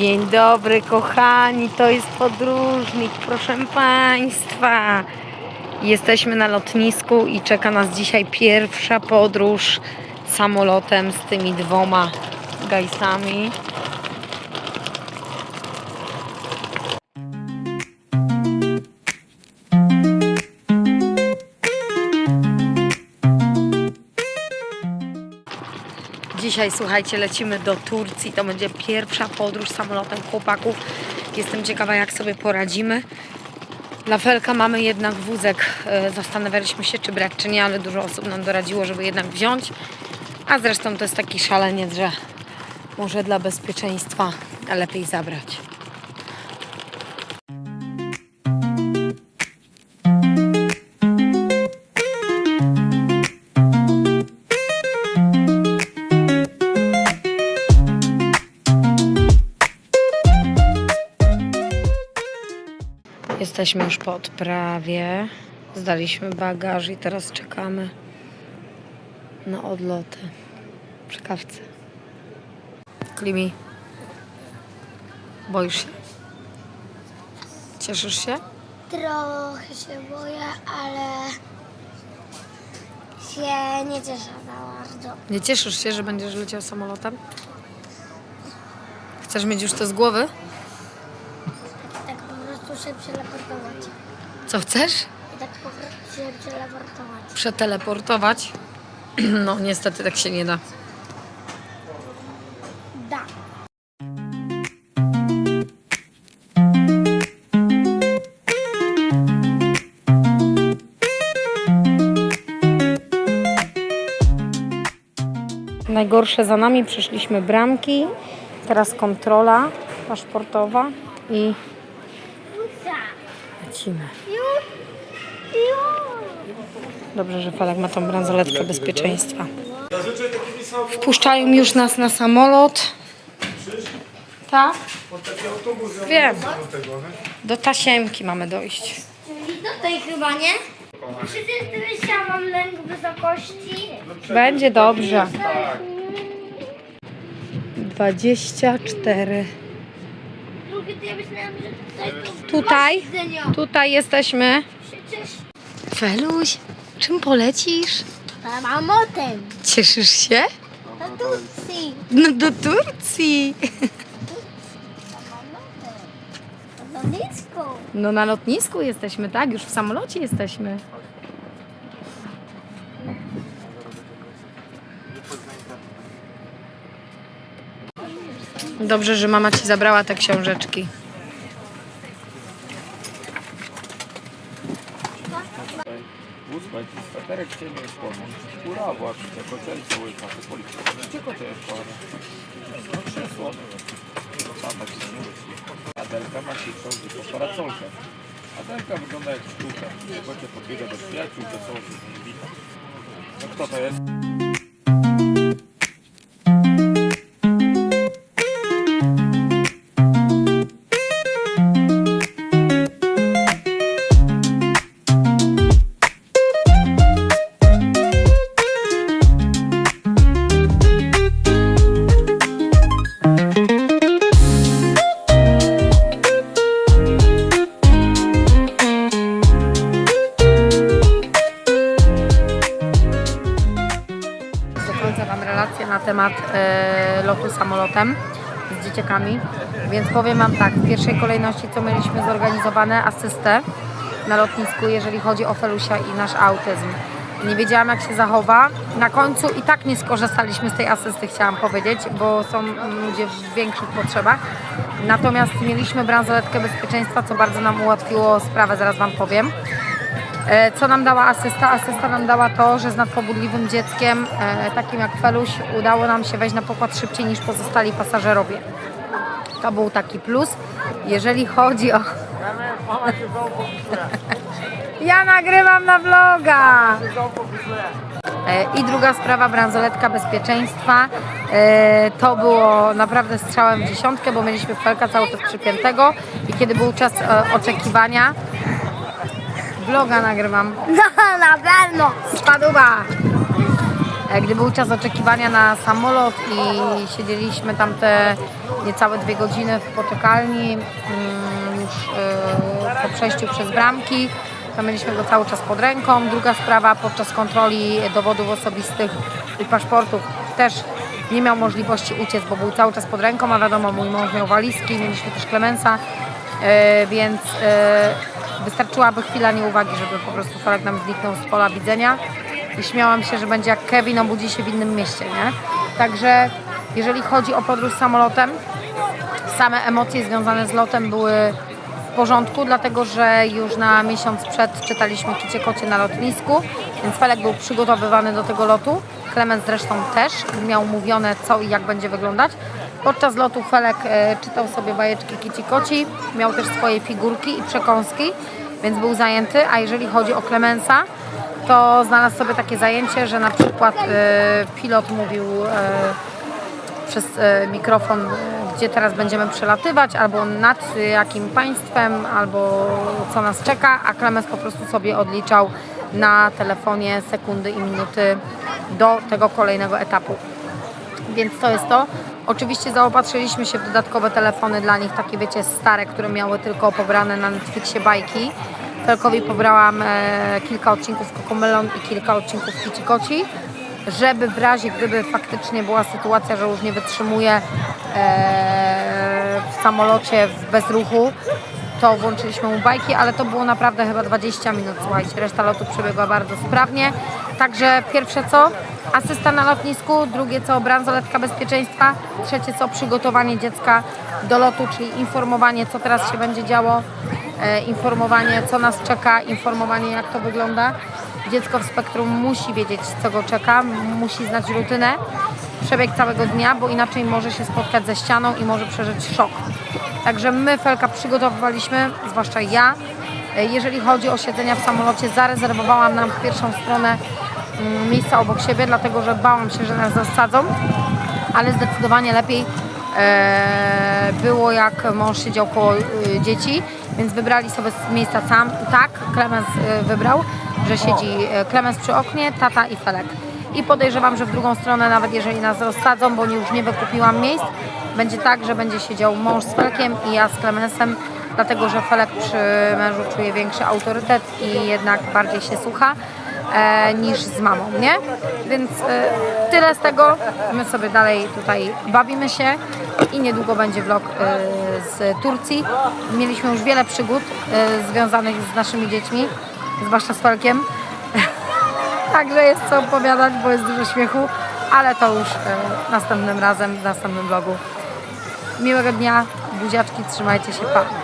Dzień dobry, kochani. To jest podróżnik, proszę Państwa. Jesteśmy na lotnisku i czeka nas dzisiaj pierwsza podróż samolotem z tymi dwoma gajsami. Dzisiaj, słuchajcie, lecimy do Turcji. To będzie pierwsza podróż samolotem chłopaków. Jestem ciekawa, jak sobie poradzimy. Dla Felka mamy jednak wózek. E, Zastanawialiśmy się, czy brać, czy nie, ale dużo osób nam doradziło, żeby jednak wziąć. A zresztą to jest taki szaleniec, że może dla bezpieczeństwa lepiej zabrać. Jesteśmy już po odprawie. Zdaliśmy bagaż i teraz czekamy na odloty przy kawce. Klimi, boisz się? Cieszysz się? Trochę się boję, ale się nie cieszę za bardzo. Nie cieszysz się, że będziesz leciał samolotem? Chcesz mieć już to z głowy? Prostu się przeleportować. Co chcesz? I tak po prostu się przeleportować. Przeteleportować? No, niestety tak się nie da. Da. Najgorsze za nami, przeszliśmy bramki, teraz kontrola paszportowa i lecimy. Dobrze, że Falek ma tą bransoletkę bezpieczeństwa. Wpuszczają już nas na samolot. Tak? Wiem. Do tasiemki mamy dojść. Czyli tutaj chyba, nie? Przecież ja mam lęk wysokości. Będzie dobrze. 24. Drugie to ja myślałam, że tutaj to Tutaj? jesteśmy. Przecież Feluś, czym polecisz? samotem. Cieszysz się? Na Turcji. No do Turcji. Na lotnisku. No na lotnisku jesteśmy, tak? Już w samolocie jesteśmy. Dobrze, że mama ci zabrała te książeczki. Kura właśnie, to jest nie. Adelka ma się. Adelka wygląda jak sztuka. Kocie podbiega do przyjaciół, są się z. No kto to jest? Wam relację na temat e, lotu samolotem z dzieciakami. Więc powiem Wam tak, w pierwszej kolejności co mieliśmy zorganizowane asystę na lotnisku, jeżeli chodzi o Felusia i nasz autyzm. Nie wiedziałam jak się zachowa. Na końcu i tak nie skorzystaliśmy z tej asysty, chciałam powiedzieć, bo są ludzie w większych potrzebach. Natomiast mieliśmy bransoletkę bezpieczeństwa, co bardzo nam ułatwiło sprawę, zaraz Wam powiem. E, Co nam dała asysta? Asysta nam dała to, że z nadpobudliwym dzieckiem, e, takim jak Feluś, udało nam się wejść na pokład szybciej niż pozostali pasażerowie. To był taki plus. Jeżeli chodzi o... Ja nagrywam na vloga! E, I druga sprawa, bransoletka bezpieczeństwa. To było naprawdę strzałem w dziesiątkę, bo mieliśmy felka cały czas przypiętego i kiedy był czas oczekiwania, vloga nagrywam, No, na pewno. Spaduba. E, Gdy był czas oczekiwania na samolot i siedzieliśmy tam te niecałe dwie godziny w poczekalni, mm, już e, po przejściu przez bramki, to mieliśmy go cały czas pod ręką. Druga sprawa, podczas kontroli dowodów osobistych i paszportów też nie miał możliwości uciec, bo był cały czas pod ręką, a wiadomo, mój mąż miał walizki, mieliśmy też Klemensa, e, więc wystarczyłaby chwila nieuwagi, żeby po prostu Felek nam zniknął z pola widzenia i śmiałam się, że będzie jak Kevin obudzi się w innym mieście, nie? Także jeżeli chodzi o podróż samolotem, same emocje związane z lotem były w porządku, dlatego że już na miesiąc przed czytaliśmy Kicie Kocie na lotnisku, więc Felek był przygotowywany do tego lotu. Klement zresztą też miał mówione co i jak będzie wyglądać. Podczas lotu Felek e, czytał sobie bajeczki Kici Koci, miał też swoje figurki i przekąski, więc był zajęty, a jeżeli chodzi o Klemensa, to znalazł sobie takie zajęcie, że na przykład e, pilot mówił e, przez mikrofon, gdzie teraz będziemy przelatywać, albo nad jakim państwem, albo co nas czeka, a Klemens po prostu sobie odliczał na telefonie sekundy i minuty do tego kolejnego etapu. Więc to jest to. Oczywiście zaopatrzyliśmy się w dodatkowe telefony dla nich, takie wiecie, stare, które miały tylko pobrane na Netflixie bajki. Felkowi pobrałam e, kilka odcinków Kokomelon i kilka odcinków Kici Koci, żeby w razie gdyby faktycznie była sytuacja, że już nie wytrzymuje e, w samolocie w bezruchu, to włączyliśmy mu bajki, ale to było naprawdę chyba 20 minut, słuchajcie, reszta lotu przebiegła bardzo sprawnie. Także pierwsze co, asysta na lotnisku, drugie co, bransoletka bezpieczeństwa, trzecie co, przygotowanie dziecka do lotu, czyli informowanie, co teraz się będzie działo, e, informowanie, co nas czeka, informowanie, jak to wygląda. Dziecko w spektrum musi wiedzieć, co go czeka, musi znać rutynę, przebieg całego dnia, bo inaczej może się spotkać ze ścianą i może przeżyć szok. Także my Felka przygotowywaliśmy, zwłaszcza ja. E, Jeżeli chodzi o siedzenia w samolocie, zarezerwowałam nam w pierwszą stronę mm, miejsca obok siebie, dlatego że bałam się, że nas zasadzą, ale zdecydowanie lepiej e, było jak mąż siedział koło y, dzieci, więc wybrali sobie miejsca sam. Tak, Klemens y, wybrał, że siedzi e, Klemens przy oknie, tata i Felek. I podejrzewam, że w drugą stronę, nawet jeżeli nas rozsadzą, bo już nie wykupiłam miejsc, będzie tak, że będzie siedział mąż z Felkiem i ja z Klemensem, dlatego że Felek przy mężu czuje większy autorytet i jednak bardziej się słucha e, niż z mamą, nie? Więc e, tyle z tego. My sobie dalej tutaj bawimy się i niedługo będzie vlog e, z Turcji. Mieliśmy już wiele przygód e, związanych z naszymi dziećmi, zwłaszcza z Felkiem. Także jest co opowiadać, bo jest dużo śmiechu, ale to już e, następnym razem, w następnym vlogu. Miłego dnia, buziaczki, trzymajcie się, pa!